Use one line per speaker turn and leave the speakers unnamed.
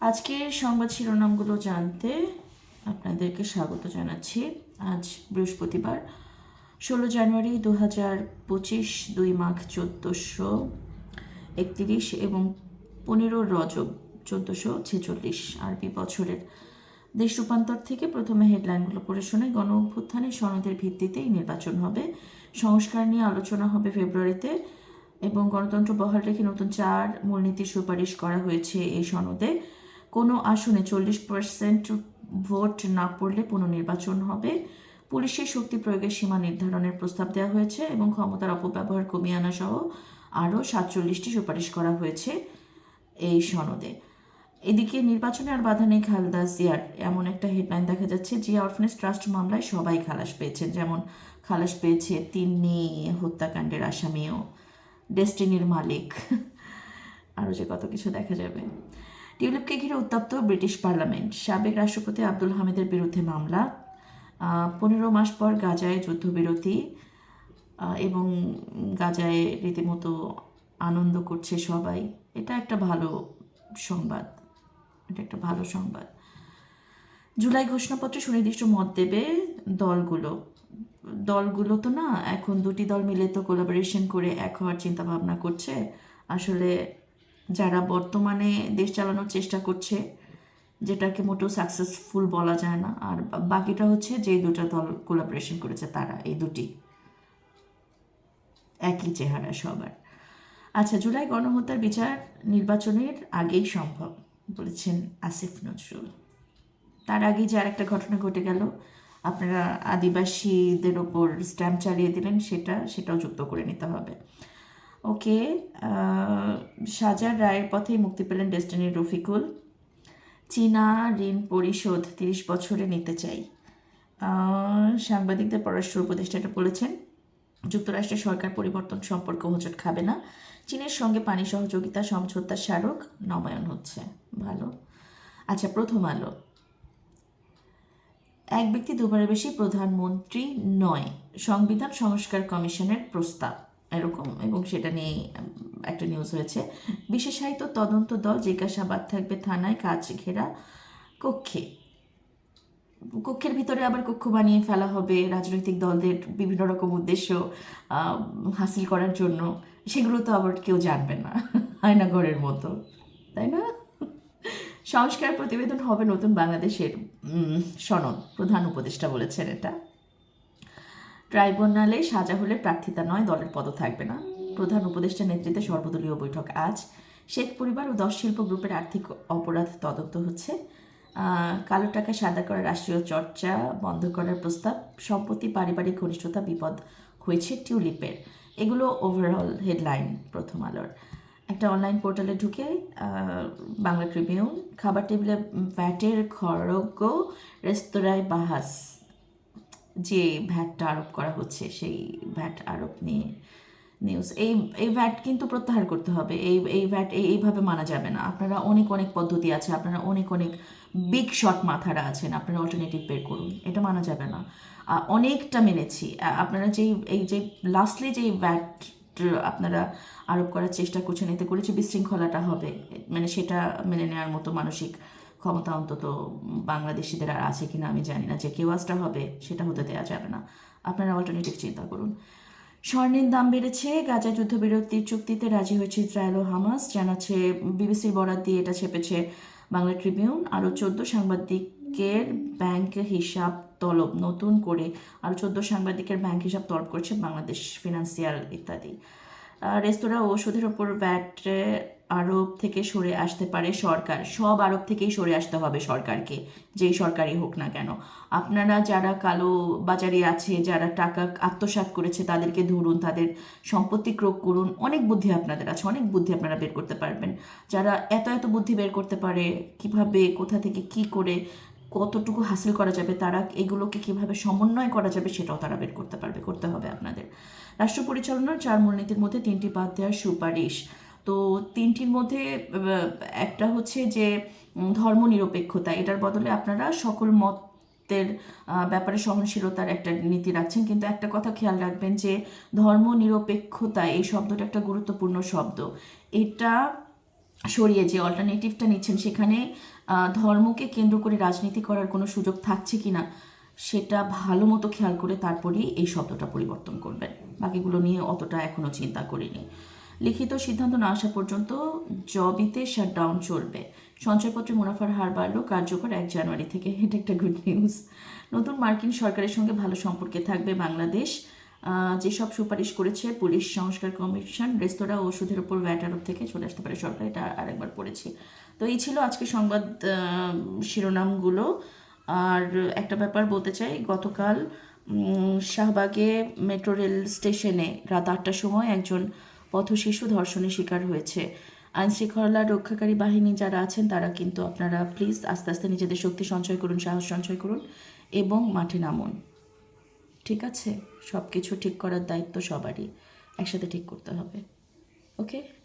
আজকের সংবাদ শিরোনামগুলো জানতে আপনাদেরকে স্বাগত জানাচ্ছি। আজ বৃহস্পতিবার, ষোলো জানুয়ারি দু হাজার পঁচিশ, দুই মাঘ চোদ্দোশো একত্রিশ এবং পনেরো রজব চোদ্দোশো ছেচল্লিশ আরবি বছরের। দেশ রূপান্তর থেকে প্রথমে হেডলাইনগুলো পড়ে শুনে গণ অভ্যুত্থানের সনদের ভিত্তিতেই নির্বাচন হবে। সংস্কার নিয়ে আলোচনা হবে ফেব্রুয়ারিতে এবং গণতন্ত্র বহাল রেখে নতুন চার মূলনীতির সুপারিশ করা হয়েছে এই সনদে। কোনো আসনে চল্লিশ পার্সেন্ট ভোট না পড়লে পুনর্নির্বাচন হবে। পুলিশের শক্তি প্রয়োগের সীমা নির্ধারণের প্রস্তাব দেওয়া হয়েছে এবং ক্ষমতার অপব্যবহার কমিয়ে আনা সহ আরও সাতচল্লিশটি সুপারিশ করা হয়েছে এই সনদে। এদিকে নির্বাচনে আর বাধা নেই খালেদা জিয়ার। এমন একটা হেডলাইন দেখা যাচ্ছে জিয়া অরফানেজ ট্রাস্ট মামলায় সবাই খালাস পেয়েছেন। যেমন, খালাস পেয়েছে তিন্নি হত্যাকাণ্ডের আসামিও, ডেস্টিনির মালিক। আরও যে কত কিছু দেখা যাবে। টিউলিপকে ঘিরে উত্তপ্ত ব্রিটিশ পার্লামেন্ট। সাবেক রাষ্ট্রপতি আব্দুল হামিদের বিরুদ্ধে মামলা পনেরো মাস পর গাজায় যুদ্ধবিরতি এবং গাজায় রীতিমতো আনন্দ করছে সবাই। এটা একটা ভালো সংবাদ। এটা একটা ভালো সংবাদ। জুলাই ঘোষণাপত্রে সুনির্দিষ্ট মত দেবে দলগুলো। দলগুলো তো না, এখন দুটি দল মিলে তো কোলাবোরেশন করে এক হওয়ার চিন্তা ভাবনা করছে। আসলে যারা বর্তমানে দেশ চালানোর চেষ্টা করছে, যেটাকে মোটেও সাকসেসফুল বলা যায় না। আর বাকিটা হচ্ছে যে দুটো দল কোলাবোরেশন করেছে, তারা, এই দুটি। একই চেহারা সবার। আচ্ছা জুলাই গণহত্যার বিচার নির্বাচনের আগেই সম্ভব, বলেছেন আসিফ নজরুল। তার আগে যে আরেকটা ঘটনা ঘটে গেল, আপনারা আদিবাসীদের ওপর স্ট্যাম্প চালিয়ে দিলেন, সেটা, সেটাও যুক্ত করে নিতে হবে। ওকে সাজার রায়ের পথে মুক্তি পেলেন ডেস্টিনির রফিকুল। চীনা ঋণ পরিশোধ তিরিশ বছরে নিতে চাই। সাংবাদিকদের পররাষ্ট্র উপদেষ্টা এটা বলেছেন যুক্তরাষ্ট্রের সরকার পরিবর্তন সম্পর্ক হোঁচট খাবে না। চীনের সঙ্গে পানি সহযোগিতা, সমঝোতা, স্মারক নবায়ন হচ্ছে। ভালো। আচ্ছা প্রথম আলো। এক ব্যক্তি দুবারের বেশি প্রধানমন্ত্রী নয়। সংবিধান সংস্কার কমিশনের প্রস্তাব। এরকম এবং সেটা নিয়ে একটা নিউজ হয়েছে। বিশেষায়িত তদন্ত দল জিজ্ঞাসাবাদ থাকবে থানায় কাজ ঘেরা কক্ষে। কক্ষের ভিতরে আবার কক্ষ বানিয়ে ফেলা হবে রাজনৈতিক দলদের বিভিন্ন রকম উদ্দেশ্য হাসিল করার জন্য। সেগুলো তো আবার কেউ জানবে না আয়নাঘরের মতো, তাই না? সংস্কার প্রতিবেদন হবে নতুন বাংলাদেশের সনদ। প্রধান উপদেষ্টা বলেছেন এটা। ট্রাইব্যুনালে সাজা হলে প্রার্থিতা নয়, দলের পদ থাকবে না। প্রধান উপদেষ্টা নেতৃত্বে সর্বদলীয় বৈঠক আজ। শেখ পরিবার ও দশ শিল্প গ্রুপের আর্থিক অপরাধ তদন্ত হচ্ছে। কালো টাকা সাদা করার রাষ্ট্রীয় চর্চা বন্ধ করার প্রস্তাব সম্পত্তি পারিবারিক ঘনিষ্ঠতা বিপদ হয়েছে টিউলিপের। এগুলো ওভারঅল হেডলাইন প্রথম আলোর। একটা অনলাইন পোর্টালে ঢুকে বাংলা ট্রিবিউন খাবার টেবিলে ভ্যাটের খড়গ রেস্তোরাঁয় বাহাস। যে ভ্যাটটা আরোপ করা হচ্ছে, সেই ভ্যাট আরোপ নিয়ে নিউজ এই এই ভ্যাট কিন্তু প্রত্যাহার করতে হবে। এই এই ভ্যাট এই, এইভাবে মানা যাবে না। আপনারা অনেক অনেক পদ্ধতি আছে, আপনারা অনেক অনেক বিগ শট মাথারা আছেন, আপনারা অল্টারনেটিভ বের করুন। এটা মানা যাবে না। অনেকটা মেনেছি। আপনারা যেই, এই যে লাস্টলি যেই ভ্যাট আপনারা আরোপ করার চেষ্টা করছেন, এতে করে যে বিশৃঙ্খলাটা হবে মানে সেটা মেনে নেওয়ার মতো মানসিক ক্ষমতা অন্তত বাংলাদেশিদের আর আছে কিনা আমি জানি না, যে কেওয়াজটা হবে সেটা হতে দেওয়া যাবে না। আপনারা অল্টারনেটিভ চিন্তা করুন। স্বর্ণের দাম বেড়েছে, গাজা যুদ্ধবিরতির চুক্তিতে রাজি হয়েছে ইসরায়েল ও হামাস, জানাচ্ছে বিবিসির বরাত দিয়ে এটা ছেপেছে বাংলা ট্রিবিউন। আরও চোদ্দ সাংবাদিকের ব্যাংক হিসাব তলব নতুন করে, আরও চোদ্দ সাংবাদিকের ব্যাংক হিসাব তলব করছে বাংলাদেশ ফিনান্সিয়াল ইত্যাদি। রেস্তোরাঁ ওষুধের ওপর ভ্যাট আরব থেকে সরে আসতে পারে সরকার। সব আরব থেকেই সরে আসতে হবে সরকারকে, যেই সরকারই হোক না কেন। আপনারা যারা কালো বাজারে আছে, যারা টাকা আত্মসাৎ করেছে, তাদেরকে ধরুন, তাদের সম্পত্তি ক্রোক করুন, অনেক বুদ্ধি আপনাদের আছে, অনেক বুদ্ধি আপনারা বের করতে পারবেন। যারা এত এত বুদ্ধি বের করতে পারে, কীভাবে, কোথা থেকে কি করে, কতটুকু হাসিল করা যাবে, তারা এগুলোকে কীভাবে সমন্বয় করা যাবে, সেটাও তারা বের করতে পারবে, করতে হবে আপনাদের। রাষ্ট্র পরিচালনার চার মূলনীতির মধ্যে তিনটি বাদ দেওয়ার সুপারিশ। তো তিনটির মধ্যে একটা হচ্ছে যে ধর্মনিরপেক্ষতা এটার বদলে আপনারা সকল মতের আহ, ব্যাপারে সহনশীলতার একটা নীতি রাখছেন। কিন্তু একটা কথা খেয়াল রাখবেন যে ধর্মনিরপেক্ষতা এই শব্দটা একটা গুরুত্বপূর্ণ শব্দ। এটা সরিয়ে যে অল্টারনেটিভটা নিচ্ছেন সেখানে ধর্মকে কেন্দ্র করে রাজনীতি করার কোনো সুযোগ থাকছে কি না সেটা ভালো মতো খেয়াল করে তারপরেই এই শব্দটা পরিবর্তন করবেন। বাকিগুলো নিয়ে অতটা এখনও চিন্তা করিনি। লিখিত সিদ্ধান্ত না আসা পর্যন্ত জবিতে শাটডাউন চলবে। সঞ্চয়পত্রে মুনাফার হার বাড়লো কার্যকর এক জানুয়ারি থেকে। এটা একটা গুড নিউজ নতুন মার্কিন সরকারের সঙ্গে ভালো সম্পর্কে থাকবে বাংলাদেশ। যেসব সুপারিশ করেছে পুলিশ সংস্কার কমিশন, রেস্তোরাঁ ওষুধের উপর ভ্যাট আরোপ থেকে চলে আসতে পারে সরকার। এটা আরেকবার পড়েছি। তো এই ছিল আজকে সংবাদ শিরোনামগুলো। আর একটা ব্যাপার বলতে চাই, গতকাল শাহবাগে মেট্রো রেল স্টেশনে রাত আটটার সময় একজন পথশিশু ধর্ষণের শিকার হয়েছে। আইন শৃঙ্খলা রক্ষাকারী বাহিনী যারা আছেন, তারা কিন্তু আপনারা প্লিজ আস্তে আস্তে নিজেদের শক্তি সঞ্চয় করুন, সাহস সঞ্চয় করুন এবং মাঠে নামুন। ঠিক আছে? সব কিছু ঠিক করার দায়িত্ব সবারই। একসাথে ঠিক করতে হবে। ওকে